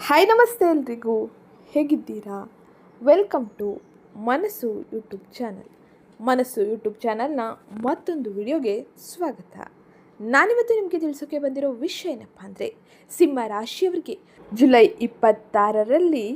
Hi ನಮಸ್ತೆ ಎಲ್ರಿಗೂ. ಹೇಗಿದ್ದೀರಾ? Welcome to Manasu YouTube channel. Manasu YouTube ಚಾನಲ್ನ ಮತ್ತೊಂದು ವಿಡಿಯೋಗೆ ಸ್ವಾಗತ. ನಾನಿವತ್ತು ನಿಮಗೆ ತಿಳಿಸೋಕೆ ಬಂದಿರೋ ವಿಷಯ ಏನಪ್ಪ ಅಂದರೆ, ಸಿಂಹ ರಾಶಿಯವರಿಗೆ ಜುಲೈ ಇಪ್ಪತ್ತಾರರಲ್ಲಿ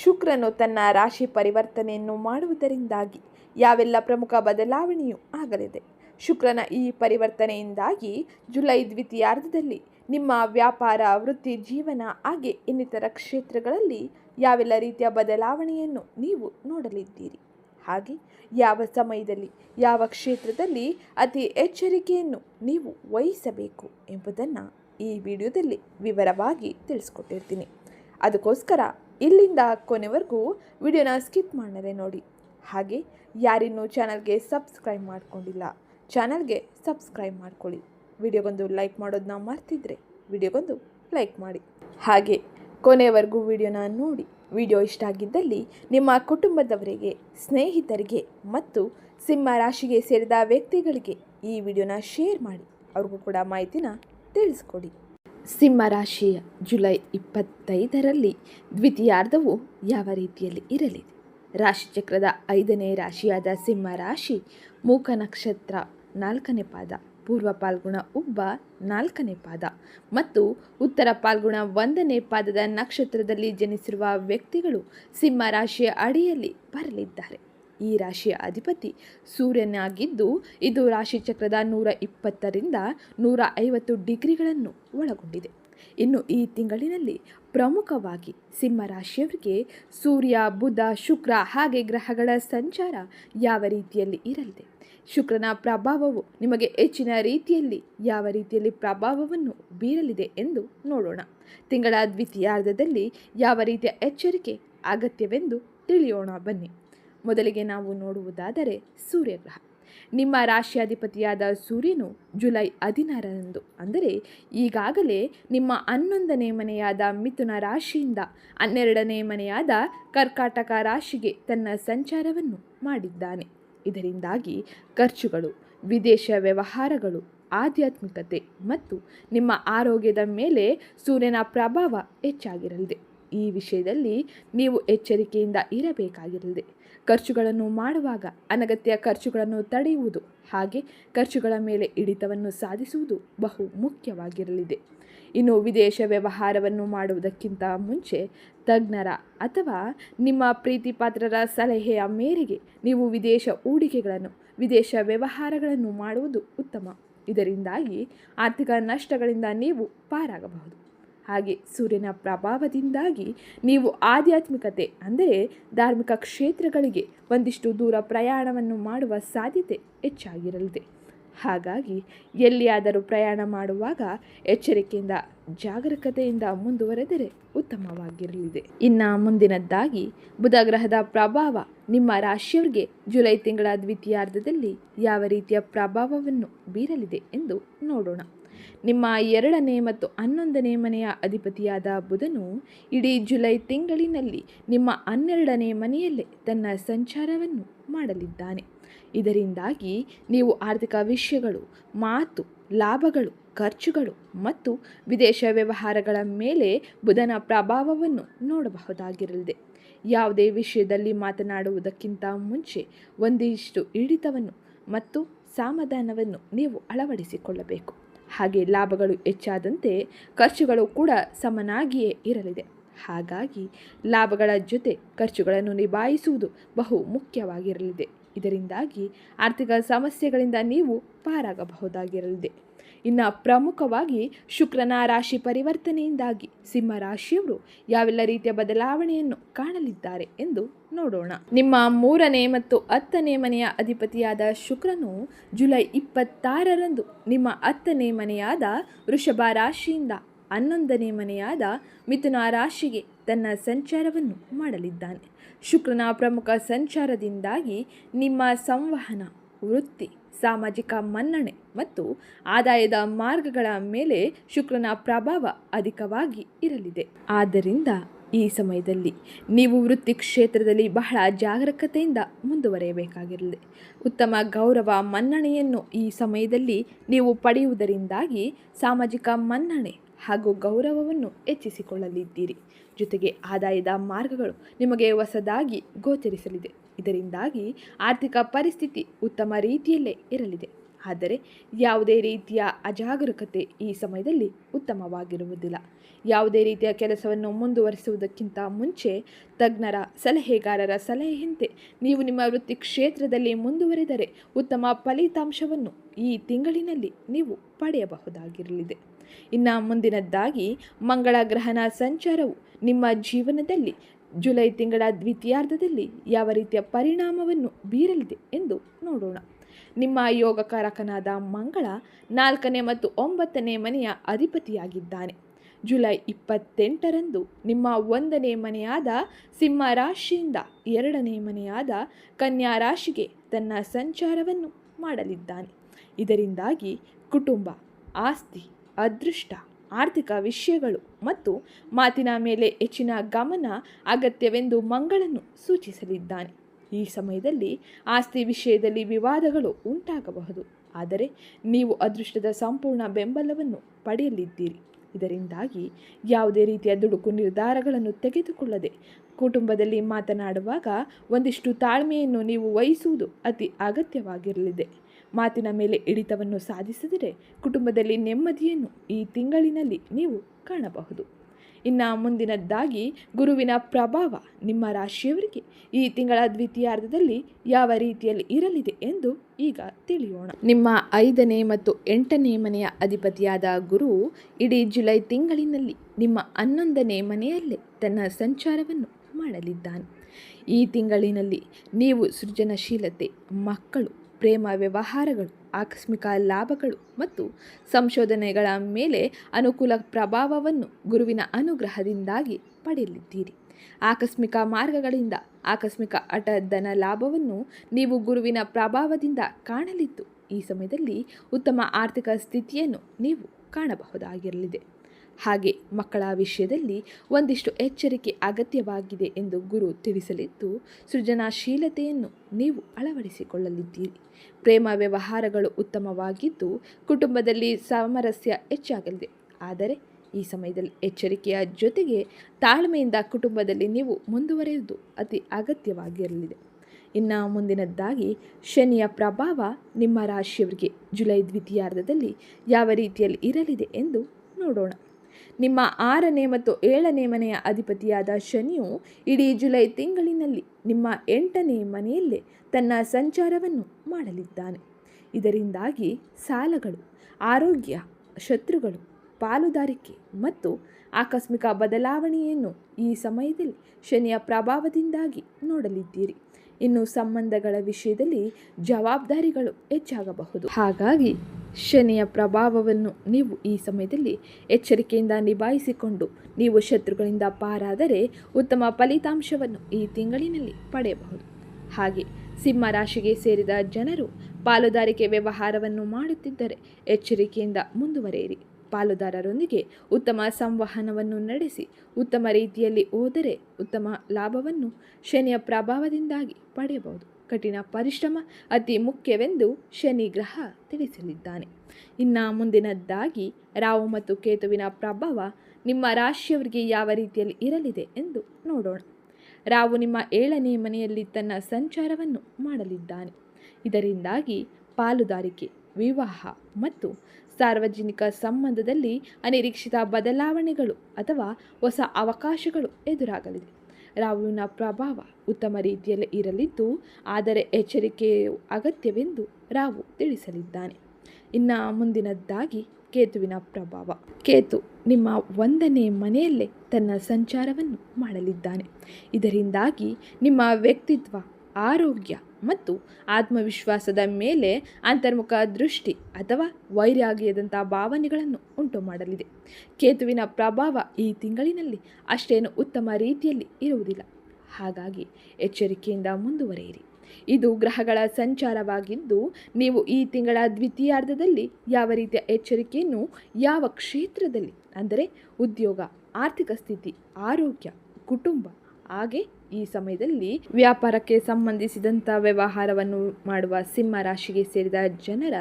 ಶುಕ್ರನು ತನ್ನ ರಾಶಿ ಪರಿವರ್ತನೆಯನ್ನು ಮಾಡುವುದರಿಂದಾಗಿ ಯಾವೆಲ್ಲ ಪ್ರಮುಖ ಬದಲಾವಣೆಯೂ ಆಗಲಿದೆ. ಶುಕ್ರನ ಈ ಪರಿವರ್ತನೆಯಿಂದಾಗಿ ಜುಲೈ ದ್ವಿತೀಯಾರ್ಧದಲ್ಲಿ ನಿಮ್ಮ ವ್ಯಾಪಾರ, ವೃತ್ತಿ, ಜೀವನ ಹಾಗೆ ಇನ್ನಿತರ ಕ್ಷೇತ್ರಗಳಲ್ಲಿ ಯಾವೆಲ್ಲ ರೀತಿಯ ಬದಲಾವಣೆಯನ್ನು ನೀವು ನೋಡಲಿದ್ದೀರಿ? ಹಾಗೆ ಯಾವ ಸಮಯದಲ್ಲಿ, ಯಾವ ಕ್ಷೇತ್ರದಲ್ಲಿ ಅತಿ ಎಚ್ಚರಿಕೆಯನ್ನು ನೀವು ವಹಿಸಬೇಕು ಎಂಬುದನ್ನು ಈ ವಿಡಿಯೋದಲ್ಲಿ ವಿವರವಾಗಿ ತಿಳಿಸ್ಕೊಟ್ಟಿರ್ತೀನಿ. ಅದಕ್ಕೋಸ್ಕರ ಇಲ್ಲಿಂದ ಕೊನೆವರೆಗೂ ವಿಡಿಯೋನ ಸ್ಕಿಪ್ ಮಾಡದೆ ನೋಡಿ. ಹಾಗೆ ಯಾರಿನ್ನೂ ಚಾನಲ್ಗೆ ಸಬ್ಸ್ಕ್ರೈಬ್ ಮಾಡಿಕೊಂಡಿಲ್ಲ, ಚಾನಲ್ಗೆ ಸಬ್ಸ್ಕ್ರೈಬ್ ಮಾಡ್ಕೊಳ್ಳಿ. ವಿಡಿಯೋಗೊಂದು ಲೈಕ್ ಮಾಡೋದನ್ನ ಮರ್ತಿದ್ರೆ ವಿಡಿಯೋಗೊಂದು ಲೈಕ್ ಮಾಡಿ. ಹಾಗೆ ಕೊನೆಯವರೆಗೂ ವಿಡಿಯೋನ ನೋಡಿ. ವಿಡಿಯೋ ಇಷ್ಟ ಆಗಿದ್ದಲ್ಲಿ ನಿಮ್ಮ ಕುಟುಂಬದವರಿಗೆ, ಸ್ನೇಹಿತರಿಗೆ ಮತ್ತು ಸಿಂಹ ರಾಶಿಗೆ ಸೇರಿದ ವ್ಯಕ್ತಿಗಳಿಗೆ ಈ ವಿಡಿಯೋನ ಶೇರ್ ಮಾಡಿ. ಅವ್ರಿಗೂ ಕೂಡ ಮಾಹಿತಿನ ತಿಳಿಸ್ಕೊಡಿ. ಸಿಂಹ ರಾಶಿಯ ಜುಲೈ ಇಪ್ಪತ್ತೈದರಲ್ಲಿ ದ್ವಿತೀಯಾರ್ಧವು ಯಾವ ರೀತಿಯಲ್ಲಿ ಇರಲಿದೆ? ರಾಶಿಚಕ್ರದ ಐದನೇ ರಾಶಿಯಾದ ಸಿಂಹ ರಾಶಿ, ಮೂಕ ನಕ್ಷತ್ರ ನಾಲ್ಕನೇ ಪಾದ ಪೂರ್ವ ಪಾಲ್ಗುಣ ಉಬ್ಬ ನಾಲ್ಕನೇ ಪಾದ ಮತ್ತು ಉತ್ತರ ಪಾಲ್ಗುಣ ಒಂದನೇ ಪಾದದ ನಕ್ಷತ್ರದಲ್ಲಿ ಜನಿಸಿರುವ ವ್ಯಕ್ತಿಗಳು ಸಿಂಹ ರಾಶಿಯ ಅಡಿಯಲ್ಲಿ ಬರಲಿದ್ದಾರೆ. ಈ ರಾಶಿಯ ಅಧಿಪತಿ ಸೂರ್ಯನಾಗಿದ್ದು, ಇದು ರಾಶಿಚಕ್ರದ ನೂರ ಇಪ್ಪತ್ತರಿಂದ ನೂರ ಐವತ್ತು ಡಿಗ್ರಿಗಳನ್ನು ಒಳಗೊಂಡಿದೆ. ಇನ್ನು ಈ ತಿಂಗಳಿನಲ್ಲಿ ಪ್ರಮುಖವಾಗಿ ಸಿಂಹ ರಾಶಿಯವರಿಗೆ ಸೂರ್ಯ, ಬುಧ, ಶುಕ್ರ ಹಾಗೆ ಗ್ರಹಗಳ ಸಂಚಾರ ಯಾವ ರೀತಿಯಲ್ಲಿ ಇರಲಿದೆ? ಶುಕ್ರನ ಪ್ರಭಾವವು ನಿಮಗೆ ಹೆಚ್ಚಿನ ರೀತಿಯಲ್ಲಿ ಯಾವ ರೀತಿಯಲ್ಲಿ ಪ್ರಭಾವವನ್ನು ಬೀರಲಿದೆ ಎಂದು ನೋಡೋಣ. ತಿಂಗಳ ದ್ವಿತೀಯಾರ್ಧದಲ್ಲಿ ಯಾವ ರೀತಿಯ ಎಚ್ಚರಿಕೆ ಅಗತ್ಯವೆಂದು ತಿಳಿಯೋಣ ಬನ್ನಿ. ಮೊದಲಿಗೆ ನಾವು ನೋಡುವುದಾದರೆ ಸೂರ್ಯಗ್ರಹ ನಿಮ್ಮ ರಾಶಿಯಾಧಿಪತಿಯಾದ ಸೂರ್ಯನು ಜುಲೈ ಹದಿನಾರರಂದು, ಅಂದರೆ ಈಗಾಗಲೇ ನಿಮ್ಮ ಹನ್ನೊಂದನೇ ಮನೆಯಾದ ಮಿಥುನ ರಾಶಿಯಿಂದ ಹನ್ನೆರಡನೇ ಮನೆಯಾದ ಕರ್ಕಾಟಕ ರಾಶಿಗೆ ತನ್ನ ಸಂಚಾರವನ್ನು ಮಾಡಿದ್ದಾನೆ. ಇದರಿಂದಾಗಿ ಖರ್ಚುಗಳು, ವಿದೇಶ ವ್ಯವಹಾರಗಳು, ಆಧ್ಯಾತ್ಮಿಕತೆ ಮತ್ತು ನಿಮ್ಮ ಆರೋಗ್ಯದ ಮೇಲೆ ಸೂರ್ಯನ ಪ್ರಭಾವ ಹೆಚ್ಚಾಗಿರಲಿದೆ. ಈ ವಿಷಯದಲ್ಲಿ ನೀವು ಎಚ್ಚರಿಕೆಯಿಂದ ಇರಬೇಕಾಗಿರಲಿದೆ. ಖರ್ಚುಗಳನ್ನು ಮಾಡುವಾಗ ಅನಗತ್ಯ ಖರ್ಚುಗಳನ್ನು ತಡೆಯುವುದು, ಹಾಗೆ ಖರ್ಚುಗಳ ಮೇಲೆ ಹಿಡಿತವನ್ನು ಸಾಧಿಸುವುದು ಬಹು ಮುಖ್ಯವಾಗಿರಲಿದೆ. ಇನ್ನು ವಿದೇಶ ವ್ಯವಹಾರವನ್ನು ಮಾಡುವುದಕ್ಕಿಂತ ಮುಂಚೆ ತಜ್ಞರ ಅಥವಾ ನಿಮ್ಮ ಪ್ರೀತಿಪಾತ್ರರ ಸಲಹೆಯ ಮೇರೆಗೆ ನೀವು ವಿದೇಶ ಹೂಡಿಕೆಗಳನ್ನು, ವಿದೇಶ ವ್ಯವಹಾರಗಳನ್ನು ಮಾಡುವುದು ಉತ್ತಮ. ಇದರಿಂದಾಗಿ ಆರ್ಥಿಕ ನಷ್ಟಗಳಿಂದ ನೀವು ಪಾರಾಗಬಹುದು. ಹಾಗೆ ಸೂರ್ಯನ ಪ್ರಭಾವದಿಂದಾಗಿ ನೀವು ಆಧ್ಯಾತ್ಮಿಕತೆ ಅಂದರೆ ಧಾರ್ಮಿಕ ಕ್ಷೇತ್ರಗಳಿಗೆ ಒಂದಿಷ್ಟು ದೂರ ಪ್ರಯಾಣವನ್ನು ಮಾಡುವ ಸಾಧ್ಯತೆ ಹೆಚ್ಚಾಗಿರಲಿದೆ. ಹಾಗಾಗಿ ಎಲ್ಲಿಯಾದರೂ ಪ್ರಯಾಣ ಮಾಡುವಾಗ ಎಚ್ಚರಿಕೆಯಿಂದ, ಜಾಗರೂಕತೆಯಿಂದ ಮುಂದುವರೆದರೆ ಉತ್ತಮವಾಗಿರಲಿದೆ. ಇನ್ನು ಮುಂದಿನದ್ದಾಗಿ ಬುಧ ಗ್ರಹದ ಪ್ರಭಾವ ನಿಮ್ಮ ರಾಶಿಯವರಿಗೆ ಜುಲೈ ತಿಂಗಳ ದ್ವಿತೀಯಾರ್ಧದಲ್ಲಿ ಯಾವ ರೀತಿಯ ಪ್ರಭಾವವನ್ನು ಬೀರಲಿದೆ ಎಂದು ನೋಡೋಣ. ನಿಮ್ಮ ಎರಡನೇ ಮತ್ತು ಹನ್ನೊಂದನೇ ಮನೆಯ ಅಧಿಪತಿಯಾದ ಬುಧನು ಇಡೀ ಜುಲೈ ತಿಂಗಳಿನಲ್ಲಿ ನಿಮ್ಮ ಹನ್ನೆರಡನೇ ಮನೆಯಲ್ಲೇ ತನ್ನ ಸಂಚಾರವನ್ನು ಮಾಡಲಿದ್ದಾನೆ. ಇದರಿಂದಾಗಿ ನೀವು ಆರ್ಥಿಕ ವಿಷಯಗಳು, ಮಾತು, ಲಾಭಗಳು, ಖರ್ಚುಗಳು ಮತ್ತು ವಿದೇಶ ವ್ಯವಹಾರಗಳ ಮೇಲೆ ಬುಧನ ಪ್ರಭಾವವನ್ನು ನೋಡಬಹುದಾಗಿರಲಿದೆ. ಯಾವುದೇ ವಿಷಯದಲ್ಲಿ ಮಾತನಾಡುವುದಕ್ಕಿಂತ ಮುಂಚೆ ಒಂದಿಷ್ಟು ಹಿಡಿತವನ್ನು ಮತ್ತು ಸಮಾಧಾನವನ್ನು ನೀವು ಅಳವಡಿಸಿಕೊಳ್ಳಬೇಕು. ಹಾಗೆ ಲಾಭಗಳು ಹೆಚ್ಚಾದಂತೆ ಖರ್ಚುಗಳು ಕೂಡ ಸಮನಾಗಿಯೇ ಇರಲಿದೆ. ಹಾಗಾಗಿ ಲಾಭಗಳ ಜೊತೆ ಖರ್ಚುಗಳನ್ನು ನಿಭಾಯಿಸುವುದು ಬಹು ಮುಖ್ಯವಾಗಿರಲಿದೆ. ಇದರಿಂದಾಗಿ ಆರ್ಥಿಕ ಸಮಸ್ಯೆಗಳಿಂದ ನೀವು ಪಾರಾಗಬಹುದಾಗಿರಲಿದೆ. ಇನ್ನು ಪ್ರಮುಖವಾಗಿ ಶುಕ್ರನ ರಾಶಿ ಪರಿವರ್ತನೆಯಿಂದಾಗಿ ಸಿಂಹ ರಾಶಿಯವರು ಯಾವೆಲ್ಲ ರೀತಿಯ ಬದಲಾವಣೆಯನ್ನು ಕಾಣಲಿದ್ದಾರೆ ಎಂದು ನೋಡೋಣ. ನಿಮ್ಮ ಮೂರನೇ ಮತ್ತು ಹತ್ತನೇ ಮನೆಯ ಅಧಿಪತಿಯಾದ ಶುಕ್ರನು ಜುಲೈ ಇಪ್ಪತ್ತಾರರಂದು ನಿಮ್ಮ ಹತ್ತನೇ ಮನೆಯಾದ ವೃಷಭ ರಾಶಿಯಿಂದ ಹನ್ನೊಂದನೇ ಮನೆಯಾದ ಮಿಥುನ ರಾಶಿಗೆ ತನ್ನ ಸಂಚಾರವನ್ನು ಮಾಡಲಿದ್ದಾನೆ. ಶುಕ್ರನ ಪ್ರಮುಖ ಸಂಚಾರದಿಂದಾಗಿ ನಿಮ್ಮ ಸಂವಹನ, ವೃತ್ತಿ, ಸಾಮಾಜಿಕ ಮನ್ನಣೆ ಮತ್ತು ಆದಾಯದ ಮಾರ್ಗಗಳ ಮೇಲೆ ಶುಕ್ರನ ಪ್ರಭಾವ ಅಧಿಕವಾಗಿ ಇರಲಿದೆ. ಆದ್ದರಿಂದ ಈ ಸಮಯದಲ್ಲಿ ನೀವು ವೃತ್ತಿ ಕ್ಷೇತ್ರದಲ್ಲಿ ಬಹಳ ಜಾಗರೂಕತೆಯಿಂದ ಮುಂದುವರೆಯಬೇಕಾಗಿರಲಿದೆ. ಉತ್ತಮ ಗೌರವ ಮನ್ನಣೆಯನ್ನು ಈ ಸಮಯದಲ್ಲಿ ನೀವು ಪಡೆಯುವುದರಿಂದಾಗಿ ಸಾಮಾಜಿಕ ಮನ್ನಣೆ ಹಾಗೂ ಗೌರವವನ್ನು ಹೆಚ್ಚಿಸಿಕೊಳ್ಳಲಿದ್ದೀರಿ. ಜೊತೆಗೆ ಆದಾಯದ ಮಾರ್ಗಗಳು ನಿಮಗೆ ಹೊಸದಾಗಿ ಗೋಚರಿಸಲಿದೆ. ಇದರಿಂದಾಗಿ ಆರ್ಥಿಕ ಪರಿಸ್ಥಿತಿ ಉತ್ತಮ ರೀತಿಯಲ್ಲೇ ಇರಲಿದೆ. ಆದರೆ ಯಾವುದೇ ರೀತಿಯ ಅಜಾಗರೂಕತೆ ಈ ಸಮಯದಲ್ಲಿ ಉತ್ತಮವಾಗಿರುವುದಿಲ್ಲ. ಯಾವುದೇ ರೀತಿಯ ಕೆಲಸವನ್ನು ಮುಂದುವರಿಸುವುದಕ್ಕಿಂತ ಮುಂಚೆ ತಜ್ಞರ ಸಲಹೆಗಾರರ ಸಲಹೆಯಂತೆ ನೀವು ನಿಮ್ಮ ವೃತ್ತಿ ಕ್ಷೇತ್ರದಲ್ಲಿ ಮುಂದುವರೆದರೆ ಉತ್ತಮ ಫಲಿತಾಂಶವನ್ನು ಈ ತಿಂಗಳಿನಲ್ಲಿ ನೀವು ಪಡೆಯಬಹುದಾಗಿರಲಿದೆ. ಇನ್ನು ಮುಂದಿನದ್ದಾಗಿ ಮಂಗಳ ಗ್ರಹಣ ಸಂಚಾರವು ನಿಮ್ಮ ಜೀವನದಲ್ಲಿ ಜುಲೈ ತಿಂಗಳ ದ್ವಿತೀಯಾರ್ಧದಲ್ಲಿ ಯಾವ ರೀತಿಯ ಪರಿಣಾಮವನ್ನು ಬೀರಲಿದೆ ಎಂದು ನೋಡೋಣ. ನಿಮ್ಮ ಯೋಗಕಾರಕನಾದ ಮಂಗಳ ನಾಲ್ಕನೇ ಮತ್ತು ಒಂಬತ್ತನೇ ಮನೆಯ ಅಧಿಪತಿಯಾಗಿದ್ದಾನೆ. ಜುಲೈ ಇಪ್ಪತ್ತೆಂಟರಂದು ನಿಮ್ಮ ಒಂದನೇ ಮನೆಯಾದ ಸಿಂಹ ರಾಶಿಯಿಂದ ಎರಡನೇ ಮನೆಯಾದ ಕನ್ಯಾ ರಾಶಿಗೆ ತನ್ನ ಸಂಚಾರವನ್ನು ಮಾಡಲಿದ್ದಾನೆ. ಇದರಿಂದಾಗಿ ಕುಟುಂಬ, ಆಸ್ತಿ ಅದೃಷ್ಟ, ಆರ್ಥಿಕ ವಿಷಯಗಳು ಮತ್ತು ಮಾತಿನ ಮೇಲೆ ಹೆಚ್ಚಿನ ಗಮನ ಅಗತ್ಯವೆಂದು ಮಂಗಳನ್ನು ಸೂಚಿಸಲಿದ್ದಾನೆ. ಈ ಸಮಯದಲ್ಲಿ ಆಸ್ತಿ ವಿಷಯದಲ್ಲಿ ವಿವಾದಗಳು ಉಂಟಾಗಬಹುದು. ಆದರೆ ನೀವು ಅದೃಷ್ಟದ ಸಂಪೂರ್ಣ ಬೆಂಬಲವನ್ನು ಪಡೆಯಲಿದ್ದೀರಿ. ಇದರಿಂದಾಗಿ ಯಾವುದೇ ರೀತಿಯ ದುಡುಕು ನಿರ್ಧಾರಗಳನ್ನು ತೆಗೆದುಕೊಳ್ಳದೆ ಕುಟುಂಬದಲ್ಲಿ ಮಾತನಾಡುವಾಗ ಒಂದಿಷ್ಟು ತಾಳ್ಮೆಯನ್ನು ನೀವು ವಹಿಸುವುದು ಅತಿ ಅಗತ್ಯವಾಗಿರಲಿದೆ. ಮಾತಿನ ಮೇಲೆ ಹಿಡಿತವನ್ನು ಸಾಧಿಸಿದರೆ ಕುಟುಂಬದಲ್ಲಿ ನೆಮ್ಮದಿಯನ್ನು ಈ ತಿಂಗಳಿನಲ್ಲಿ ನೀವು ಕಾಣಬಹುದು. ಇನ್ನು ಮುಂದಿನದ್ದಾಗಿ ಗುರುವಿನ ಪ್ರಭಾವ ನಿಮ್ಮ ರಾಶಿಯವರಿಗೆ ಈ ತಿಂಗಳ ದ್ವಿತೀಯಾರ್ಧದಲ್ಲಿ ಯಾವ ರೀತಿಯಲ್ಲಿ ಇರಲಿದೆ ಎಂದು ಈಗ ತಿಳಿಯೋಣ. ನಿಮ್ಮ ಐದನೇ ಮತ್ತು ಎಂಟನೇ ಮನೆಯ ಅಧಿಪತಿಯಾದ ಗುರು ಇಡೀ ಜುಲೈ ತಿಂಗಳಿನಲ್ಲಿ ನಿಮ್ಮ ಹನ್ನೊಂದನೇ ಮನೆಯಲ್ಲೇ ತನ್ನ ಸಂಚಾರವನ್ನು ಮಾಡಲಿದ್ದಾನೆ. ಈ ತಿಂಗಳಿನಲ್ಲಿ ನೀವು ಸೃಜನಶೀಲತೆ, ಮಕ್ಕಳು ಪ್ರೇಮ ವ್ಯವಹಾರಗಳು, ಆಕಸ್ಮಿಕ ಲಾಭಗಳು ಮತ್ತು ಸಂಶೋಧನೆಗಳ ಮೇಲೆ ಅನುಕೂಲ ಪ್ರಭಾವವನ್ನು ಗುರುವಿನ ಅನುಗ್ರಹದಿಂದಾಗಿ ಪಡೆಯಲಿದ್ದೀರಿ. ಆಕಸ್ಮಿಕ ಮಾರ್ಗಗಳಿಂದ ಆಕಸ್ಮಿಕ ಅಟಧನ ಲಾಭವನ್ನು ನೀವು ಗುರುವಿನ ಪ್ರಭಾವದಿಂದ ಕಾಣಲಿದ್ದು, ಈ ಸಮಯದಲ್ಲಿ ಉತ್ತಮ ಆರ್ಥಿಕ ಸ್ಥಿತಿಯನ್ನು ನೀವು ಕಾಣಬಹುದಾಗಿರಲಿದೆ. ಹಾಗೆ ಮಕ್ಕಳ ವಿಷಯದಲ್ಲಿ ಒಂದಿಷ್ಟು ಎಚ್ಚರಿಕೆ ಅಗತ್ಯವಾಗಿದೆ ಎಂದು ಗುರು ತಿಳಿಸಲಿದ್ದು, ಸೃಜನಾಶೀಲತೆಯನ್ನು ನೀವು ಅಳವಡಿಸಿಕೊಳ್ಳಲಿದ್ದೀರಿ. ಪ್ರೇಮ ವ್ಯವಹಾರಗಳು ಉತ್ತಮವಾಗಿದ್ದು, ಕುಟುಂಬದಲ್ಲಿ ಸಾಮರಸ್ಯ ಹೆಚ್ಚಾಗಲಿದೆ. ಆದರೆ, ಈ ಸಮಯದಲ್ಲಿ ಎಚ್ಚರಿಕೆಯ ಜೊತೆಗೆ ತಾಳ್ಮೆಯಿಂದ ಕುಟುಂಬದಲ್ಲಿ ನೀವು ಮುಂದುವರೆಯುವುದು ಅತಿ ಅಗತ್ಯವಾಗಿರಲಿದೆ. ಇನ್ನು ಮುಂದಿನದ್ದಾಗಿ, ಶನಿಯ ಪ್ರಭಾವ ನಿಮ್ಮ ರಾಶಿಯವರಿಗೆ ಜುಲೈ ದ್ವಿತೀಯಾರ್ಧದಲ್ಲಿ ಯಾವ ರೀತಿಯಲ್ಲಿ ಇರಲಿದೆ ಎಂದು ನೋಡೋಣ. ನಿಮ್ಮ ಆರನೇ ಮತ್ತು ಏಳನೇ ಮನೆಯ ಅಧಿಪತಿಯಾದ ಶನಿಯು ಇಡೀ ಜುಲೈ ತಿಂಗಳಿನಲ್ಲಿ ನಿಮ್ಮ ಎಂಟನೇ ಮನೆಯಲ್ಲೇ ತನ್ನ ಸಂಚಾರವನ್ನು ಮಾಡಲಿದ್ದಾನೆ. ಇದರಿಂದಾಗಿ ಸಾಲಗಳು, ಆರೋಗ್ಯ, ಶತ್ರುಗಳು, ಪಾಲುದಾರಿಕೆ ಮತ್ತು ಆಕಸ್ಮಿಕ ಬದಲಾವಣೆಯನ್ನು ಈ ಸಮಯದಲ್ಲಿ ಶನಿಯ ಪ್ರಭಾವದಿಂದಾಗಿ ನೋಡಲಿದ್ದೀರಿ. ಇನ್ನು ಸಂಬಂಧಗಳ ವಿಷಯದಲ್ಲಿ ಜವಾಬ್ದಾರಿಗಳು ಹೆಚ್ಚಾಗಬಹುದು. ಹಾಗಾಗಿ ಶನಿಯ ಪ್ರಭಾವವನ್ನು ನೀವು ಈ ಸಮಯದಲ್ಲಿ ಎಚ್ಚರಿಕೆಯಿಂದ ನಿಭಾಯಿಸಿಕೊಂಡು, ನೀವು ಶತ್ರುಗಳಿಂದ ಪಾರಾದರೆ ಉತ್ತಮ ಫಲಿತಾಂಶವನ್ನು ಈ ತಿಂಗಳಿನಲ್ಲಿ ಪಡೆಯಬಹುದು. ಹಾಗೆ ಸಿಂಹ ರಾಶಿಗೆ ಸೇರಿದ ಜನರು ಪಾಲುದಾರಿಕೆ ವ್ಯವಹಾರವನ್ನು ಮಾಡುತ್ತಿದ್ದರೆ ಎಚ್ಚರಿಕೆಯಿಂದ ಮುಂದುವರೆಯಿರಿ. ಪಾಲುದಾರರೊಂದಿಗೆ ಉತ್ತಮ ಸಂವಹನವನ್ನು ನಡೆಸಿ, ಉತ್ತಮ ರೀತಿಯಲ್ಲಿ ಹೋದರೆ ಉತ್ತಮ ಲಾಭವನ್ನು ಶನಿಯ ಪ್ರಭಾವದಿಂದಾಗಿ ಪಡೆಯಬಹುದು. ಕಠಿಣ ಪರಿಶ್ರಮ ಅತಿ ಮುಖ್ಯವೆಂದು ಶನಿ ಗ್ರಹ ತಿಳಿಸಲಿದ್ದಾನೆ. ಇನ್ನು ಮುಂದಿನದ್ದಾಗಿ ರಾವು ಮತ್ತು ಕೇತುವಿನ ಪ್ರಭಾವ ನಿಮ್ಮ ರಾಶಿಯವರಿಗೆ ಯಾವ ರೀತಿಯಲ್ಲಿ ಇರಲಿದೆ ಎಂದು ನೋಡೋಣ. ರಾವು ನಿಮ್ಮ ಏಳನೇ ಮನೆಯಲ್ಲಿ ತನ್ನ ಸಂಚಾರವನ್ನು ಮಾಡಲಿದ್ದಾನೆ. ಇದರಿಂದಾಗಿ ಪಾಲುದಾರಿಕೆ, ವಿವಾಹ ಮತ್ತು ಸಾರ್ವಜನಿಕ ಸಂಬಂಧದಲ್ಲಿ ಅನಿರೀಕ್ಷಿತ ಬದಲಾವಣೆಗಳು ಅಥವಾ ಹೊಸ ಅವಕಾಶಗಳು ಎದುರಾಗಲಿದೆ. ರಾಹುವಿನ ಪ್ರಭಾವ ಉತ್ತಮ ರೀತಿಯಲ್ಲಿ ಇರಲಿದ್ದು, ಆದರೆ ಎಚ್ಚರಿಕೆಯು ಅಗತ್ಯವೆಂದು ರಾವು ತಿಳಿಸಲಿದ್ದಾನೆ. ಇನ್ನು ಮುಂದಿನದ್ದಾಗಿ ಕೇತುವಿನ ಪ್ರಭಾವ. ಕೇತು ನಿಮ್ಮ ಒಂದನೇ ಮನೆಯಲ್ಲೇ ತನ್ನ ಸಂಚಾರವನ್ನು ಮಾಡಲಿದ್ದಾನೆ. ಇದರಿಂದಾಗಿ ನಿಮ್ಮ ವ್ಯಕ್ತಿತ್ವ, ಆರೋಗ್ಯ ಮತ್ತು ಆತ್ಮವಿಶ್ವಾಸದ ಮೇಲೆ ಅಂತರ್ಮುಖ ದೃಷ್ಟಿ ಅಥವಾ ವೈರಾಗ್ಯದಂಥ ಭಾವನೆಗಳನ್ನು ಉಂಟು ಮಾಡಲಿದೆ. ಕೇತುವಿನ ಪ್ರಭಾವ ಈ ತಿಂಗಳಿನಲ್ಲಿ ಅಷ್ಟೇನು ಉತ್ತಮ ರೀತಿಯಲ್ಲಿ ಇರುವುದಿಲ್ಲ. ಹಾಗಾಗಿ ಎಚ್ಚರಿಕೆಯಿಂದ ಮುಂದುವರೆಯಿರಿ. ಇದು ಗ್ರಹಗಳ ಸಂಚಾರವಾಗಿದ್ದು, ನೀವು ಈ ತಿಂಗಳ ದ್ವಿತೀಯಾರ್ಧದಲ್ಲಿ ಯಾವ ರೀತಿಯ ಎಚ್ಚರಿಕೆಯನ್ನು ಯಾವ ಕ್ಷೇತ್ರದಲ್ಲಿ, ಅಂದರೆ ಉದ್ಯೋಗ, ಆರ್ಥಿಕ ಸ್ಥಿತಿ, ಆರೋಗ್ಯ, ಕುಟುಂಬ, ಹಾಗೆ ಈ ಸಮಯದಲ್ಲಿ ವ್ಯಾಪಾರಕ್ಕೆ ಸಂಬಂಧಿಸಿದಂಥ ವ್ಯವಹಾರವನ್ನು ಮಾಡುವ ಸಿಂಹ ರಾಶಿಗೆ ಸೇರಿದ ಜನರ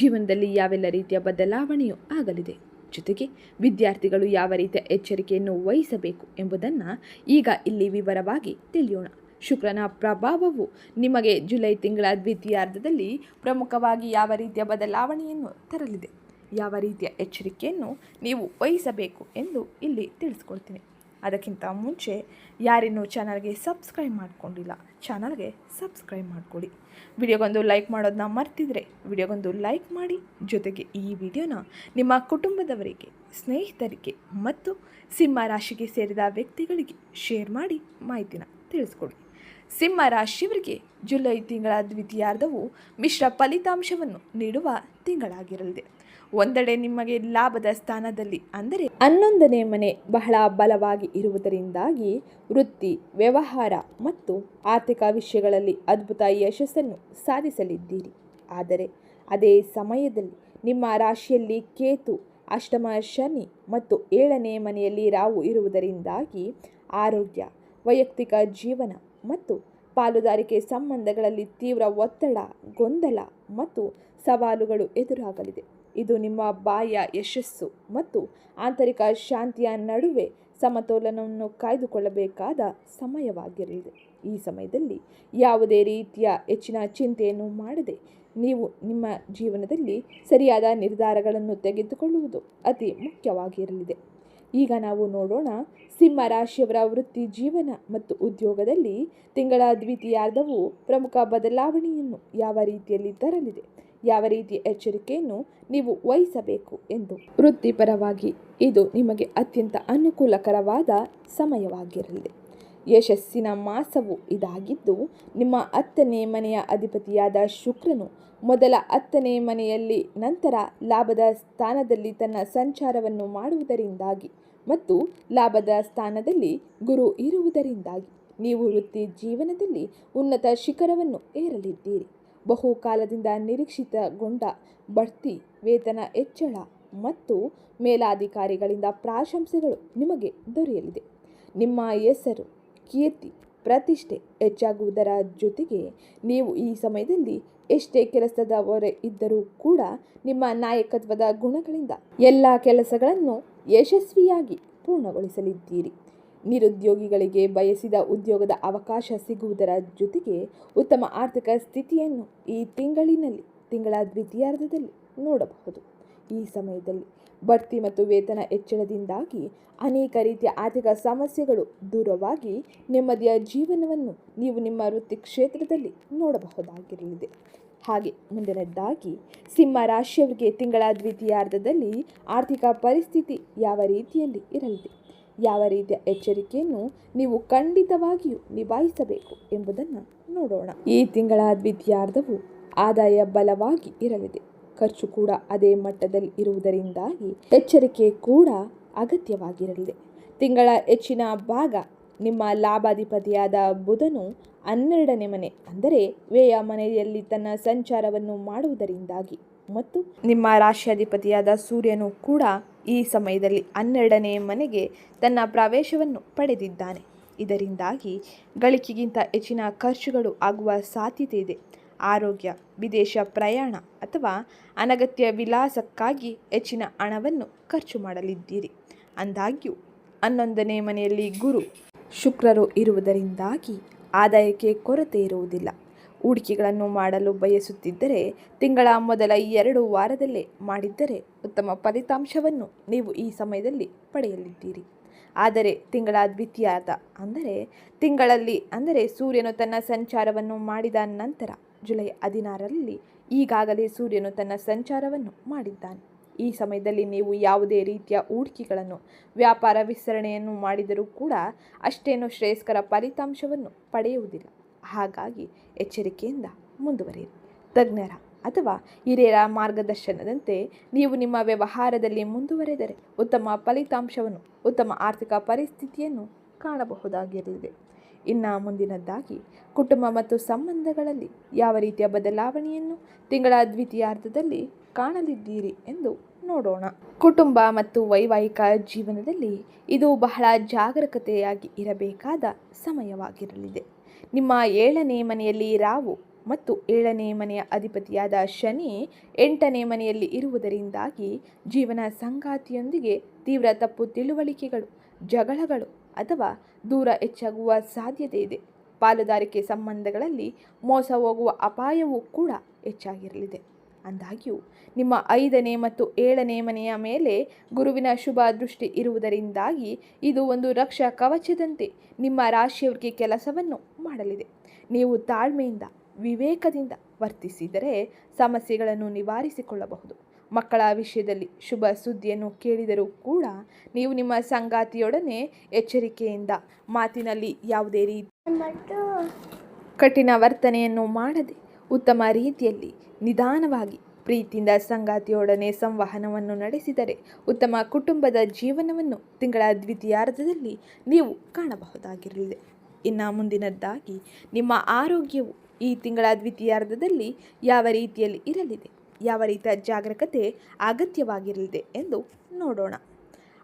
ಜೀವನದಲ್ಲಿ ಯಾವೆಲ್ಲ ರೀತಿಯ ಬದಲಾವಣೆಯೂ ಆಗಲಿದೆ? ಜೊತೆಗೆ ವಿದ್ಯಾರ್ಥಿಗಳು ಯಾವ ರೀತಿಯ ಎಚ್ಚರಿಕೆಯನ್ನು ವಹಿಸಬೇಕು ಎಂಬುದನ್ನು ಈಗ ಇಲ್ಲಿ ವಿವರವಾಗಿ ತಿಳಿಯೋಣ. ಶುಕ್ರನ ಪ್ರಭಾವವು ನಿಮಗೆ ಜುಲೈ ತಿಂಗಳ ದ್ವಿತೀಯಾರ್ಧದಲ್ಲಿ ಪ್ರಮುಖವಾಗಿ ಯಾವ ರೀತಿಯ ಬದಲಾವಣೆಯನ್ನು ತರಲಿದೆ? ಯಾವ ರೀತಿಯ ಎಚ್ಚರಿಕೆಯನ್ನು ನೀವು ವಹಿಸಬೇಕು ಎಂದು ಇಲ್ಲಿ ತಿಳಿಸ್ಕೊಡ್ತೀನಿ. ಅದಕ್ಕಿಂತ ಮುಂಚೆ ಯಾರಿನ್ನೂ ಚಾನಲ್ಗೆ ಸಬ್ಸ್ಕ್ರೈಬ್ ಮಾಡಿಕೊಂಡಿಲ್ಲ, ಚಾನಲ್ಗೆ ಸಬ್ಸ್ಕ್ರೈಬ್ ಮಾಡಿಕೊಡಿ ವಿಡಿಯೋಗೊಂದು ಲೈಕ್ ಮಾಡೋದನ್ನ ಮರ್ತಿದ್ರೆ ವಿಡಿಯೋಗೊಂದು ಲೈಕ್ ಮಾಡಿ. ಜೊತೆಗೆ ಈ ವಿಡಿಯೋನ ನಿಮ್ಮ ಕುಟುಂಬದವರಿಗೆ, ಸ್ನೇಹಿತರಿಗೆ ಮತ್ತು ಸಿಂಹ ರಾಶಿಗೆ ಸೇರಿದ ವ್ಯಕ್ತಿಗಳಿಗೆ ಶೇರ್ ಮಾಡಿ ಮಾಹಿತಿನ ತಿಳಿಸ್ಕೊಡಿ. ಸಿಂಹ ರಾಶಿಯವರಿಗೆ ಜುಲೈ ತಿಂಗಳ ದ್ವಿತೀಯಾರ್ಧವು ಮಿಶ್ರ ಫಲಿತಾಂಶವನ್ನು ನೀಡುವ ತಿಂಗಳಾಗಿರಲಿದೆ. ಒಂದೆಡೆ ನಿಮಗೆ ಲಾಭದ ಸ್ಥಾನದಲ್ಲಿ ಅಂದರೆ ಹನ್ನೊಂದನೇ ಮನೆ ಬಹಳ ಬಲವಾಗಿ ಇರುವುದರಿಂದಾಗಿ ವೃತ್ತಿ, ವ್ಯವಹಾರ ಮತ್ತು ಆರ್ಥಿಕ ವಿಷಯಗಳಲ್ಲಿ ಅದ್ಭುತ ಯಶಸ್ಸನ್ನು ಸಾಧಿಸಲಿದ್ದೀರಿ. ಆದರೆ ಅದೇ ಸಮಯದಲ್ಲಿ ನಿಮ್ಮ ರಾಶಿಯಲ್ಲಿ ಕೇತು, ಅಷ್ಟಮ ಶನಿ ಮತ್ತು ಏಳನೇ ಮನೆಯಲ್ಲಿ ರಾವು ಇರುವುದರಿಂದಾಗಿ ಆರೋಗ್ಯ, ವೈಯಕ್ತಿಕ ಜೀವನ ಮತ್ತು ಪಾಲುದಾರಿಕೆ ಸಂಬಂಧಗಳಲ್ಲಿ ತೀವ್ರ ಒತ್ತಡ, ಗೊಂದಲ ಮತ್ತು ಸವಾಲುಗಳು ಎದುರಾಗಲಿದೆ. ಇದು ನಿಮ್ಮ ಬಾಹ್ಯ ಯಶಸ್ಸು ಮತ್ತು ಆಂತರಿಕ ಶಾಂತಿಯ ನಡುವೆ ಸಮತೋಲನವನ್ನು ಕಾಯ್ದುಕೊಳ್ಳಬೇಕಾದ ಸಮಯವಾಗಿರಲಿದೆ. ಈ ಸಮಯದಲ್ಲಿ ಯಾವುದೇ ರೀತಿಯ ಹೆಚ್ಚಿನ ಚಿಂತೆಯನ್ನು ಮಾಡದೆ ನೀವು ನಿಮ್ಮ ಜೀವನದಲ್ಲಿ ಸರಿಯಾದ ನಿರ್ಧಾರಗಳನ್ನು ತೆಗೆದುಕೊಳ್ಳುವುದು ಅತಿ ಮುಖ್ಯವಾಗಿರಲಿದೆ. ಈಗ ನಾವು ನೋಡೋಣ ಸಿಂಹ ರಾಶಿಯವರ ವೃತ್ತಿ ಜೀವನ ಮತ್ತು ಉದ್ಯೋಗದಲ್ಲಿ ತಿಂಗಳ ದ್ವಿತೀಯಾರ್ಧವು ಪ್ರಮುಖ ಬದಲಾವಣೆಯನ್ನು ಯಾವ ರೀತಿಯಲ್ಲಿ ತರಲಿದೆ? ಯಾವ ರೀತಿಯ ಎಚ್ಚರಿಕೆಯನ್ನು ನೀವು ವಹಿಸಬೇಕು ಎಂದು. ವೃತ್ತಿಪರವಾಗಿ ಇದು ನಿಮಗೆ ಅತ್ಯಂತ ಅನುಕೂಲಕರವಾದ ಸಮಯವಾಗಿರಲಿದೆ ಯಶಸ್ಸಿನ ಮಾಸವು ಇದಾಗಿದ್ದು, ನಿಮ್ಮ ಹತ್ತನೇ ಮನೆಯ ಅಧಿಪತಿಯಾದ ಶುಕ್ರನು ಮೊದಲ ಹತ್ತನೇ ಮನೆಯಲ್ಲಿ ನಂತರ ಲಾಭದ ಸ್ಥಾನದಲ್ಲಿ ತನ್ನ ಸಂಚಾರವನ್ನು ಮಾಡುವುದರಿಂದಾಗಿ ಮತ್ತು ಲಾಭದ ಸ್ಥಾನದಲ್ಲಿ ಗುರು ಇರುವುದರಿಂದಾಗಿ. ನೀವು ವೃತ್ತಿ ಜೀವನದಲ್ಲಿ ಉನ್ನತ ಶಿಖರವನ್ನು ಏರಲಿದ್ದೀರಿ. ಬಹುಕಾಲದಿಂದ ನಿರೀಕ್ಷಿತಗೊಂಡ ಬಡ್ತಿ, ವೇತನ ಹೆಚ್ಚಳ ಮತ್ತು ಮೇಲಾಧಿಕಾರಿಗಳಿಂದ ಪ್ರಾಶಂಸೆಗಳು ನಿಮಗೆ ದೊರೆಯಲಿದೆ. ನಿಮ್ಮ ಹೆಸರು, ಕೀರ್ತಿ, ಪ್ರತಿಷ್ಠೆ ಹೆಚ್ಚಾಗುವುದರ ಜೊತೆಗೆ ನೀವು ಈ ಸಮಯದಲ್ಲಿ ಎಷ್ಟೇ ಕೆಲಸದವರೇ ಇದ್ದರೂ ಕೂಡ ನಿಮ್ಮ ನಾಯಕತ್ವದ ಗುಣಗಳಿಂದ ಎಲ್ಲ ಕೆಲಸಗಳನ್ನು ಯಶಸ್ವಿಯಾಗಿ ಪೂರ್ಣಗೊಳಿಸಲಿದ್ದೀರಿ. ನಿರುದ್ಯೋಗಿಗಳಿಗೆ ಬಯಸಿದ ಉದ್ಯೋಗದ ಅವಕಾಶ ಸಿಗುವುದರ ಜೊತೆಗೆ ಉತ್ತಮ ಆರ್ಥಿಕ ಸ್ಥಿತಿಯನ್ನು ಈ ತಿಂಗಳಿನಲ್ಲಿ, ತಿಂಗಳ ದ್ವಿತೀಯಾರ್ಧದಲ್ಲಿ ನೋಡಬಹುದು. ಈ ಸಮಯದಲ್ಲಿ ಬಡ್ತಿ ಮತ್ತು ವೇತನ ಹೆಚ್ಚಳದಿಂದಾಗಿ ಅನೇಕ ರೀತಿಯ ಆರ್ಥಿಕ ಸಮಸ್ಯೆಗಳು ದೂರವಾಗಿ ನೆಮ್ಮದಿಯ ಜೀವನವನ್ನು ನೀವು ನಿಮ್ಮ ವೃತ್ತಿ ಕ್ಷೇತ್ರದಲ್ಲಿ ನೋಡಬಹುದಾಗಿರಲಿದೆ. ಹಾಗೆ ಮುಂದಿನದ್ದಾಗಿ, ಸಿಂಹ ರಾಶಿಯವರಿಗೆ ತಿಂಗಳ ದ್ವಿತೀಯಾರ್ಧದಲ್ಲಿ ಆರ್ಥಿಕ ಪರಿಸ್ಥಿತಿ ಯಾವ ರೀತಿಯಲ್ಲಿ ಇರಲಿದೆ? ಯಾವ ರೀತಿಯ ಎಚ್ಚರಿಕೆಯನ್ನು ನೀವು ಖಂಡಿತವಾಗಿಯೂ ನಿಭಾಯಿಸಬೇಕು ಎಂಬುದನ್ನು ನೋಡೋಣ. ಈ ತಿಂಗಳ ದ್ವಿತೀಯಾರ್ಧವು ಆದಾಯ ಬಲವಾಗಿ ಇರಲಿದೆ. ಖರ್ಚು ಕೂಡ ಅದೇ ಮಟ್ಟದಲ್ಲಿ ಇರುವುದರಿಂದಾಗಿ ಎಚ್ಚರಿಕೆ ಕೂಡ ಅಗತ್ಯವಾಗಿರಲಿದೆ. ತಿಂಗಳ ಹೆಚ್ಚಿನ ಭಾಗ ನಿಮ್ಮ ಲಾಭಾಧಿಪತಿಯಾದ ಬುಧನು ಹನ್ನೆರಡನೇ ಮನೆ, ಅಂದರೆ ವ್ಯಯ ಮನೆಯಲ್ಲಿ ತನ್ನ ಸಂಚಾರವನ್ನು ಮಾಡುವುದರಿಂದಾಗಿ ಮತ್ತು ನಿಮ್ಮ ರಾಶ್ಯಾಧಿಪತಿಯಾದ ಸೂರ್ಯನು ಕೂಡ ಈ ಸಮಯದಲ್ಲಿ ಹನ್ನೆರಡನೇ ಮನೆಗೆ ತನ್ನ ಪ್ರವೇಶವನ್ನು ಪಡೆದಿದ್ದಾನೆ. ಇದರಿಂದಾಗಿ ಗಳಿಕೆಗಿಂತ ಹೆಚ್ಚಿನ ಖರ್ಚುಗಳು ಆಗುವ ಸಾಧ್ಯತೆ ಇದೆ. ಆರೋಗ್ಯ, ವಿದೇಶ ಪ್ರಯಾಣ ಅಥವಾ ಅನಗತ್ಯ ವಿಲಾಸಕ್ಕಾಗಿ ಹೆಚ್ಚಿನ ಹಣವನ್ನು ಖರ್ಚು ಮಾಡಲಿದ್ದೀರಿ. ಅಂದಾಗ್ಯೂ, ಹನ್ನೊಂದನೇ ಮನೆಯಲ್ಲಿ ಗುರು ಶುಕ್ರರು ಇರುವುದರಿಂದಾಗಿ ಆದಾಯಕ್ಕೆ ಕೊರತೆ ಇರುವುದಿಲ್ಲ. ಹೂಡಿಕೆಗಳನ್ನು ಮಾಡಲು ಬಯಸುತ್ತಿದ್ದರೆ ತಿಂಗಳ ಮೊದಲ ಎರಡು ವಾರದಲ್ಲೇ ಮಾಡಿದ್ದರೆ ಉತ್ತಮ ಫಲಿತಾಂಶವನ್ನು ನೀವು ಈ ಸಮಯದಲ್ಲಿ ಪಡೆಯಲಿದ್ದೀರಿ. ಆದರೆ ತಿಂಗಳ ದ್ವಿತೀಯಾದ ಅಂದರೆ ತಿಂಗಳಲ್ಲಿ ಅಂದರೆ ಸೂರ್ಯನು ತನ್ನ ಸಂಚಾರವನ್ನು ಮಾಡಿದ ನಂತರ ಜುಲೈ ಹದಿನಾರರಲ್ಲಿ ಈಗಾಗಲೇ ಸೂರ್ಯನು ತನ್ನ ಸಂಚಾರವನ್ನು ಮಾಡಿದ್ದಾನೆ. ಈ ಸಮಯದಲ್ಲಿ ನೀವು ಯಾವುದೇ ರೀತಿಯ ಹೂಡಿಕೆಗಳನ್ನು, ವ್ಯಾಪಾರ ವಿಸ್ತರಣೆಯನ್ನು ಮಾಡಿದರೂ ಕೂಡ ಅಷ್ಟೇನು ಶ್ರೇಯಸ್ಕರ ಫಲಿತಾಂಶವನ್ನು ಪಡೆಯುವುದಿಲ್ಲ. ಹಾಗಾಗಿ ಎಚ್ಚರಿಕೆಯಿಂದ ಮುಂದುವರಿಯಿರಿ. ತಜ್ಞರ ಅಥವಾ ಹಿರಿಯರ ಮಾರ್ಗದರ್ಶನದಂತೆ ನೀವು ನಿಮ್ಮ ವ್ಯವಹಾರದಲ್ಲಿ ಮುಂದುವರೆದರೆ ಉತ್ತಮ ಫಲಿತಾಂಶವನ್ನು, ಉತ್ತಮ ಆರ್ಥಿಕ ಪರಿಸ್ಥಿತಿಯನ್ನು ಕಾಣಬಹುದಾಗಿರಲಿದೆ. ಇನ್ನು ಮುಂದಿನದ್ದಾಗಿ, ಕುಟುಂಬ ಮತ್ತು ಸಂಬಂಧಗಳಲ್ಲಿ ಯಾವ ರೀತಿಯ ಬದಲಾವಣೆಯನ್ನು ತಿಂಗಳ ದ್ವಿತೀಯಾರ್ಧದಲ್ಲಿ ಕಾಣಲಿದ್ದೀರಿ ಎಂದು ನೋಡೋಣ. ಕುಟುಂಬ ಮತ್ತು ವೈವಾಹಿಕ ಜೀವನದಲ್ಲಿ ಇದು ಬಹಳ ಜಾಗರೂಕತೆಯಾಗಿ ಇರಬೇಕಾದ ಸಮಯವಾಗಿರಲಿದೆ. ನಿಮ್ಮ ಏಳನೇ ಮನೆಯಲ್ಲಿ ರಾವು ಮತ್ತು ಏಳನೇ ಮನೆಯ ಅಧಿಪತಿಯಾದ ಶನಿ ಎಂಟನೇ ಮನೆಯಲ್ಲಿ ಇರುವುದರಿಂದಾಗಿ ಜೀವನ ಸಂಗಾತಿಯೊಂದಿಗೆ ತೀವ್ರ ತಪ್ಪು ತಿಳುವಳಿಕೆಗಳು, ಜಗಳಗಳು ಅಥವಾ ದೂರ ಹೆಚ್ಚಾಗುವ ಸಾಧ್ಯತೆ ಇದೆ. ಪಾಲುದಾರಿಕೆ ಸಂಬಂಧಗಳಲ್ಲಿ ಮೋಸ ಹೋಗುವ ಅಪಾಯವೂ ಕೂಡ ಹೆಚ್ಚಾಗಿರಲಿದೆ. ಅಂದಾಗ್ಯೂ, ನಿಮ್ಮ ಐದನೇ ಮತ್ತು ಏಳನೇ ಮನೆಯ ಮೇಲೆ ಗುರುವಿನ ಶುಭ ದೃಷ್ಟಿ ಇರುವುದರಿಂದಾಗಿ ಇದು ಒಂದು ರಕ್ಷಾ ಕವಚದಂತೆ ನಿಮ್ಮ ರಾಶಿಯವರಿಗೆ ಕೆಲಸವನ್ನು ಮಾಡಲಿದೆ. ನೀವು ತಾಳ್ಮೆಯಿಂದ ವಿವೇಕದಿಂದ ವರ್ತಿಸಿದರೆ ಸಮಸ್ಯೆಗಳನ್ನು ನಿವಾರಿಸಿಕೊಳ್ಳಬಹುದು. ಮಕ್ಕಳ ವಿಷಯದಲ್ಲಿ ಶುಭ ಸುದ್ದಿಯನ್ನು ಕೇಳಿದರೂ ಕೂಡ ನೀವು ನಿಮ್ಮ ಸಂಗಾತಿಯೊಡನೆ ಎಚ್ಚರಿಕೆಯಿಂದ ಮಾತಿನಲ್ಲಿ ಯಾವುದೇ ರೀತಿ ಕಠಿಣ ವರ್ತನೆಯನ್ನು ಮಾಡದೆ ಉತ್ತಮ ರೀತಿಯಲ್ಲಿ ನಿಧಾನವಾಗಿ ಪ್ರೀತಿಯಿಂದ ಸಂಗಾತಿಯೊಡನೆ ಸಂವಹನವನ್ನು ನಡೆಸಿದರೆ ಉತ್ತಮ ಕುಟುಂಬದ ಜೀವನವನ್ನು ತಿಂಗಳ ದ್ವಿತೀಯಾರ್ಧದಲ್ಲಿ ನೀವು ಕಾಣಬಹುದಾಗಿರಲಿದೆ. ಇನ್ನು ಮುಂದಿನದ್ದಾಗಿ. ನಿಮ್ಮ ಆರೋಗ್ಯವು ಈ ತಿಂಗಳ ದ್ವಿತೀಯಾರ್ಧದಲ್ಲಿ ಯಾವ ರೀತಿಯಲ್ಲಿ ಇರಲಿದೆ? ಯಾವ ರೀತಿಯ ಜಾಗರೂಕತೆ ಅಗತ್ಯವಾಗಿರಲಿದೆ ಎಂದು ನೋಡೋಣ.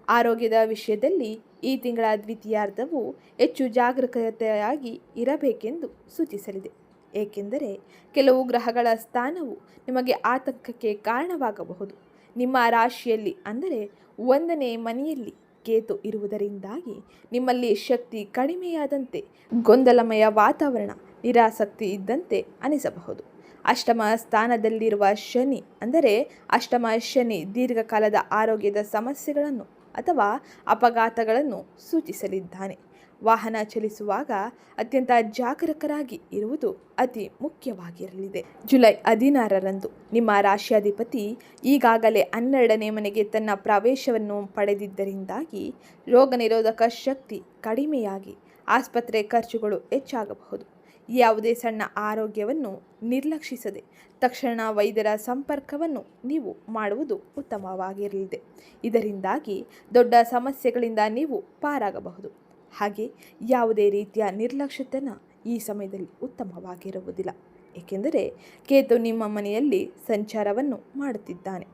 ಆರೋಗ್ಯದ ವಿಷಯದಲ್ಲಿ ಈ ತಿಂಗಳ ದ್ವಿತೀಯಾರ್ಧವು ಹೆಚ್ಚು ಜಾಗರೂಕತೆಯಾಗಿ ಇರಬೇಕೆಂದು ಸೂಚಿಸಲಿದೆ. ಏಕೆಂದರೆ ಕೆಲವು ಗ್ರಹಗಳ ಸ್ಥಾನವು ನಿಮಗೆ ಆತಂಕಕ್ಕೆ ಕಾರಣವಾಗಬಹುದು. ನಿಮ್ಮ ರಾಶಿಯಲ್ಲಿ ಅಂದರೆ ಒಂದನೇ ಮನೆಯಲ್ಲಿ ಕೇತು ಇರುವುದರಿಂದಾಗಿ ನಿಮ್ಮಲ್ಲಿ ಶಕ್ತಿ ಕಡಿಮೆಯಾದಂತೆ ಗೊಂದಲಮಯ ವಾತಾವರಣ, ನಿರಾಸಕ್ತಿ ಇದ್ದಂತೆ ಅನಿಸಬಹುದು. ಅಷ್ಟಮ ಸ್ಥಾನದಲ್ಲಿರುವ ಶನಿ ಅಂದರೆ ಅಷ್ಟಮ ಶನಿ ದೀರ್ಘಕಾಲದ ಆರೋಗ್ಯದ ಸಮಸ್ಯೆಗಳನ್ನು ಅಥವಾ ಅಪಘಾತಗಳನ್ನು ಸೂಚಿಸಲಿದ್ದಾನೆ. ವಾಹನ ಚಲಿಸುವಾಗ ಅತ್ಯಂತ ಜಾಗರೂಕರಾಗಿ ಇರುವುದು ಅತಿ ಮುಖ್ಯವಾಗಿರಲಿದೆ. ಜುಲೈ ಹದಿನಾರರಂದು ನಿಮ್ಮ ರಾಶ್ಯಾಧಿಪತಿ ಈಗಾಗಲೇ ಹನ್ನೆರಡನೇ ಮನೆಗೆ ತನ್ನ ಪ್ರವೇಶವನ್ನು ಪಡೆದಿದ್ದರಿಂದಾಗಿ ರೋಗ ನಿರೋಧಕ ಶಕ್ತಿ ಕಡಿಮೆಯಾಗಿ ಆಸ್ಪತ್ರೆ ಖರ್ಚುಗಳು ಹೆಚ್ಚಾಗಬಹುದು. ಯಾವುದೇ ಸಣ್ಣ ಆರೋಗ್ಯವನ್ನು ನಿರ್ಲಕ್ಷಿಸದೆ ತಕ್ಷಣ ವೈದ್ಯರ ಸಂಪರ್ಕವನ್ನು ನೀವು ಮಾಡುವುದು ಉತ್ತಮವಾಗಿರಲಿದೆ. ಇದರಿಂದಾಗಿ ದೊಡ್ಡ ಸಮಸ್ಯೆಗಳಿಂದ ನೀವು ಪಾರಾಗಬಹುದು. ಹಾಗೆ ಯಾವುದೇ ರೀತಿಯ ನಿರ್ಲಕ್ಷ್ಯತನ ಈ ಸಮಯದಲ್ಲಿ ಉತ್ತಮವಾಗಿರುವುದಿಲ್ಲ. ಏಕೆಂದರೆ ಕೇತು ನಿಮ್ಮ ಮನೆಯಲ್ಲಿ ಸಂಚಾರವನ್ನು ಮಾಡುತ್ತಿದ್ದಾನೆ.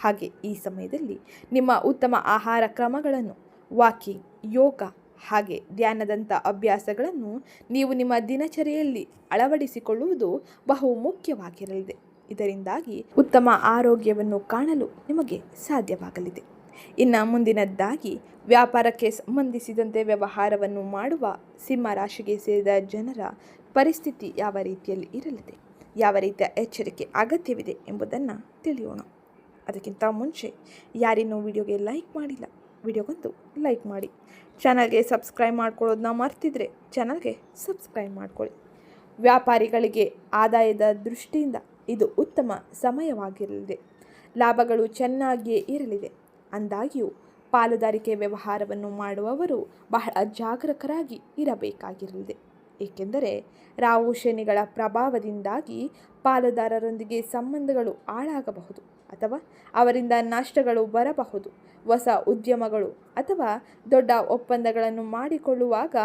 ಹಾಗೆ ಈ ಸಮಯದಲ್ಲಿ ನಿಮ್ಮ ಉತ್ತಮ ಆಹಾರ ಕ್ರಮಗಳನ್ನು, ವಾಕಿಂಗ್, ಯೋಗ ಹಾಗೆ ಧ್ಯಾನದಂಥ ಅಭ್ಯಾಸಗಳನ್ನು ನೀವು ನಿಮ್ಮ ದಿನಚರಿಯಲ್ಲಿ ಅಳವಡಿಸಿಕೊಳ್ಳುವುದು ಬಹು ಮುಖ್ಯವಾಗಿರಲಿದೆ. ಇದರಿಂದಾಗಿ ಉತ್ತಮ ಆರೋಗ್ಯವನ್ನು ಕಾಣಲು ನಿಮಗೆ ಸಾಧ್ಯವಾಗಲಿದೆ. ಇನ್ನು ಮುಂದಿನದ್ದಾಗಿ ವ್ಯಾಪಾರಕ್ಕೆ ಸಂಬಂಧಿಸಿದಂತೆ ವ್ಯವಹಾರವನ್ನು ಮಾಡುವ ಸಿಂಹ ರಾಶಿಗೆ ಸೇರಿದ ಜನರ ಪರಿಸ್ಥಿತಿ ಯಾವ ರೀತಿಯಲ್ಲಿ ಇರಲಿದೆ, ಯಾವ ರೀತಿಯ ಎಚ್ಚರಿಕೆ ಅಗತ್ಯವಿದೆ ಎಂಬುದನ್ನು ತಿಳಿಯೋಣ. ಅದಕ್ಕಿಂತ ಮುಂಚೆ ಯಾರಿನ್ನೂ ವಿಡಿಯೋಗೆ ಲೈಕ್ ಮಾಡಿಲ್ಲ, ವಿಡಿಯೋಗೊಂದು ಲೈಕ್ ಮಾಡಿ. ಚಾನಲ್ಗೆ ಸಬ್ಸ್ಕ್ರೈಬ್ ಮಾಡ್ಕೊಳ್ಳೋದನ್ನ ಮರ್ತಿದ್ರೆ ಚಾನಲ್ಗೆ ಸಬ್ಸ್ಕ್ರೈಬ್ ಮಾಡ್ಕೊಳ್ಳಿ. ವ್ಯಾಪಾರಿಗಳಿಗೆ ಆದಾಯದ ದೃಷ್ಟಿಯಿಂದ ಇದು ಉತ್ತಮ ಸಮಯವಾಗಿರಲಿದೆ. ಲಾಭಗಳು ಚೆನ್ನಾಗಿಯೇ ಇರಲಿದೆ. ಅಂದಾಗ್ಯೂ ಪಾಲುದಾರಿಕೆ ವ್ಯವಹಾರವನ್ನು ಮಾಡುವವರು ಬಹಳ ಜಾಗರೂಕರಾಗಿ ಇರಬೇಕಾಗಿರಲಿದೆ. ಏಕೆಂದರೆ ರಾವು ಶನಿಗಳ ಪ್ರಭಾವದಿಂದಾಗಿ ಪಾಲುದಾರರೊಂದಿಗೆ ಸಂಬಂಧಗಳು ಹಾಳಾಗಬಹುದು ಅಥವಾ ಅವರಿಂದ ನಷ್ಟಗಳು ಬರಬಹುದು. ಹೊಸ ಉದ್ಯಮಗಳು ಅಥವಾ ದೊಡ್ಡ ಒಪ್ಪಂದಗಳನ್ನು ಮಾಡಿಕೊಳ್ಳುವಾಗ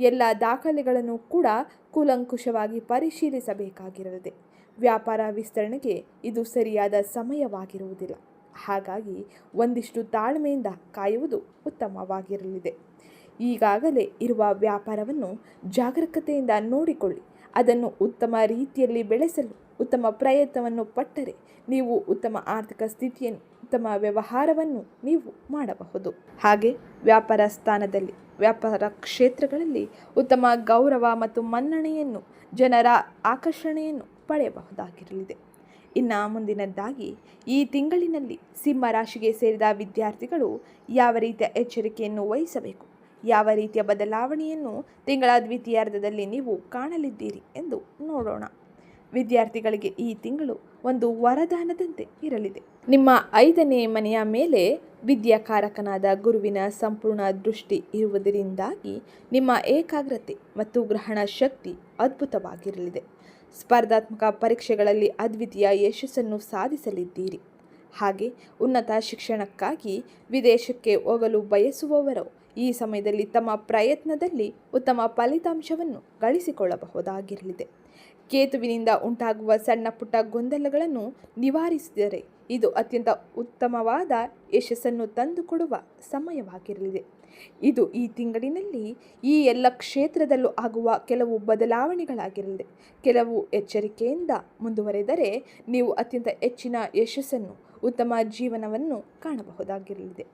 ಎಲ್ಲ ದಾಖಲೆಗಳನ್ನು ಕೂಡ ಕೂಲಂಕುಷವಾಗಿ ಪರಿಶೀಲಿಸಬೇಕಾಗಿರಲಿದೆ. ವ್ಯಾಪಾರ ವಿಸ್ತರಣೆಗೆ ಇದು ಸರಿಯಾದ ಸಮಯವಾಗಿರುವುದಿಲ್ಲ. ಹಾಗಾಗಿ ಒಂದಿಷ್ಟು ತಾಳ್ಮೆಯಿಂದ ಕಾಯುವುದು ಉತ್ತಮವಾಗಿರಲಿದೆ. ಈಗಾಗಲೇ ಇರುವ ವ್ಯಾಪಾರವನ್ನು ಜಾಗರೂಕತೆಯಿಂದ ನೋಡಿಕೊಳ್ಳಿ. ಅದನ್ನು ಉತ್ತಮ ರೀತಿಯಲ್ಲಿ ಬೆಳೆಸಲು, ಉತ್ತಮ ಪ್ರಯತ್ನವನ್ನು ಪಟ್ಟರೆ ನೀವು ಉತ್ತಮ ಆರ್ಥಿಕ ಸ್ಥಿತಿಯನ್ನು, ಉತ್ತಮ ವ್ಯವಹಾರವನ್ನು ನೀವು ಮಾಡಬಹುದು. ಹಾಗೆ ವ್ಯಾಪಾರ ಸ್ಥಾನದಲ್ಲಿ, ವ್ಯಾಪಾರ ಕ್ಷೇತ್ರಗಳಲ್ಲಿ ಉತ್ತಮ ಗೌರವ ಮತ್ತು ಮನ್ನಣೆಯನ್ನು, ಜನರ ಆಕರ್ಷಣೆಯನ್ನು ಪಡೆಯಬಹುದಾಗಿರಲಿದೆ. ಇನ್ನು ಮುಂದಿನದ್ದಾಗಿ, ಈ ತಿಂಗಳಿನಲ್ಲಿ ಸಿಂಹ ರಾಶಿಗೆ ಸೇರಿದ ವಿದ್ಯಾರ್ಥಿಗಳು ಯಾವ ರೀತಿಯ ಎಚ್ಚರಿಕೆಯನ್ನು ವಹಿಸಬೇಕು? ಯಾವ ರೀತಿಯ ಬದಲಾವಣೆಯನ್ನು ತಿಂಗಳ ದ್ವಿತೀಯಾರ್ಧದಲ್ಲಿ ನೀವು ಕಾಣಲಿದ್ದೀರಿ ಎಂದು ನೋಡೋಣ. ವಿದ್ಯಾರ್ಥಿಗಳಿಗೆ ಈ ತಿಂಗಳು ಒಂದು ವರದಾನದಂತೆ ಇರಲಿದೆ. ನಿಮ್ಮ ಐದನೇ ಮನೆಯ ಮೇಲೆ ವಿದ್ಯಾಕಾರಕನಾದ ಗುರುವಿನ ಸಂಪೂರ್ಣ ದೃಷ್ಟಿ ಇರುವುದರಿಂದಾಗಿ ನಿಮ್ಮ ಏಕಾಗ್ರತೆ ಮತ್ತು ಗ್ರಹಣ ಶಕ್ತಿ ಅದ್ಭುತವಾಗಿರಲಿದೆ. ಸ್ಪರ್ಧಾತ್ಮಕ ಪರೀಕ್ಷೆಗಳಲ್ಲಿ ಅದ್ವಿತೀಯ ಯಶಸ್ಸನ್ನು ಸಾಧಿಸಲಿದ್ದೀರಿ. ಹಾಗೆ ಉನ್ನತ ಶಿಕ್ಷಣಕ್ಕಾಗಿ ವಿದೇಶಕ್ಕೆ ಹೋಗಲು ಬಯಸುವವರು ಈ ಸಮಯದಲ್ಲಿ ತಮ್ಮ ಪ್ರಯತ್ನದಲ್ಲಿ ಉತ್ತಮ ಫಲಿತಾಂಶವನ್ನು ಗಳಿಸಿಕೊಳ್ಳಬಹುದಾಗಿರಲಿದೆ. ಕೇತುವಿನಿಂದ ಉಂಟಾಗುವ ಸಣ್ಣ ಪುಟ್ಟ ಗೊಂದಲಗಳನ್ನು ನಿವಾರಿಸಿದರೆ ಇದು ಅತ್ಯಂತ ಉತ್ತಮವಾದ ಯಶಸ್ಸನ್ನು ತಂದುಕೊಡುವ ಸಮಯವಾಗಿರಲಿದೆ. ಇದು ಈ ತಿಂಗಳಿನಲ್ಲಿ ಈ ಎಲ್ಲ ಕ್ಷೇತ್ರದಲ್ಲೂ ಆಗುವ ಕೆಲವು ಬದಲಾವಣೆಗಳಾಗಿರಲಿದೆ. ಕೆಲವು ಎಚ್ಚರಿಕೆಯಿಂದ ಮುಂದುವರೆದರೆ ನೀವು ಅತ್ಯಂತ ಹೆಚ್ಚಿನ ಯಶಸ್ಸನ್ನು, ಉತ್ತಮ ಜೀವನವನ್ನು ಕಾಣಬಹುದಾಗಿರಲಿದೆ.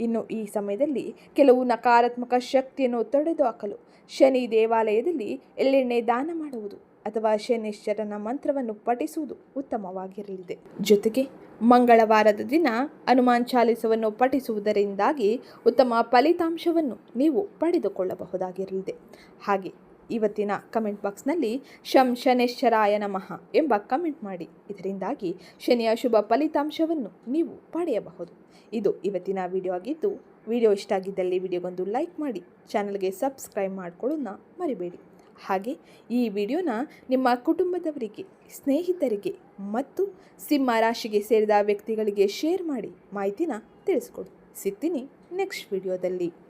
ಇನ್ನು ಈ ಸಮಯದಲ್ಲಿ ಕೆಲವು ನಕಾರಾತ್ಮಕ ಶಕ್ತಿಯನ್ನು ತೊಡೆದುಹಾಕಲು ಶನಿ ದೇವಾಲಯದಲ್ಲಿ ಎಳ್ಳೆಣ್ಣೆ ದಾನ ಮಾಡುವುದು ಅಥವಾ ಶನೇಶ್ವರನ ಮಂತ್ರವನ್ನು ಪಠಿಸುವುದು ಉತ್ತಮವಾಗಿರಲಿದೆ. ಜೊತೆಗೆ ಮಂಗಳವಾರದ ದಿನ ಹನುಮಾನ್ ಚಾಲಿಸವನ್ನು ಪಠಿಸುವುದರಿಂದಾಗಿ ಉತ್ತಮ ಫಲಿತಾಂಶವನ್ನು ನೀವು ಪಡೆದುಕೊಳ್ಳಬಹುದಾಗಿರಲಿದೆ. ಹಾಗೆ ಇವತ್ತಿನ ಕಮೆಂಟ್ ಬಾಕ್ಸ್ನಲ್ಲಿ ಶಂ ಶನೇಶ್ವರಾಯ ನಮಃ ಎಂಬ ಕಮೆಂಟ್ ಮಾಡಿ. ಇದರಿಂದಾಗಿ ಶನಿಯ ಶುಭ ಫಲಿತಾಂಶವನ್ನು ನೀವು ಪಡೆಯಬಹುದು. ಇದು ಇವತ್ತಿನ ವಿಡಿಯೋ ಆಗಿದ್ದು, ವಿಡಿಯೋ ಇಷ್ಟ ಆಗಿದ್ದಲ್ಲಿ ವಿಡಿಯೋಗೊಂದು ಲೈಕ್ ಮಾಡಿ, ಚಾನಲ್ಗೆ ಸಬ್ಸ್ಕ್ರೈಬ್ ಮಾಡಿಕೊಳ್ಳೋಣ ಮರಿಬೇಡಿ. ಹಾಗೆ ಈ ವಿಡಿಯೋನ ನಿಮ್ಮ ಕುಟುಂಬದವರಿಗೆ, ಸ್ನೇಹಿತರಿಗೆ ಮತ್ತು ಸಿಂಹ ರಾಶಿಗೆ ಸೇರಿದ ವ್ಯಕ್ತಿಗಳಿಗೆ ಶೇರ್ ಮಾಡಿ ಮಾಹಿತಿನ ತಿಳಿಸ್ಕೊಡಿ, ಸಿಗ್ತೀನಿ ನೆಕ್ಸ್ಟ್ ವಿಡಿಯೋದಲ್ಲಿ.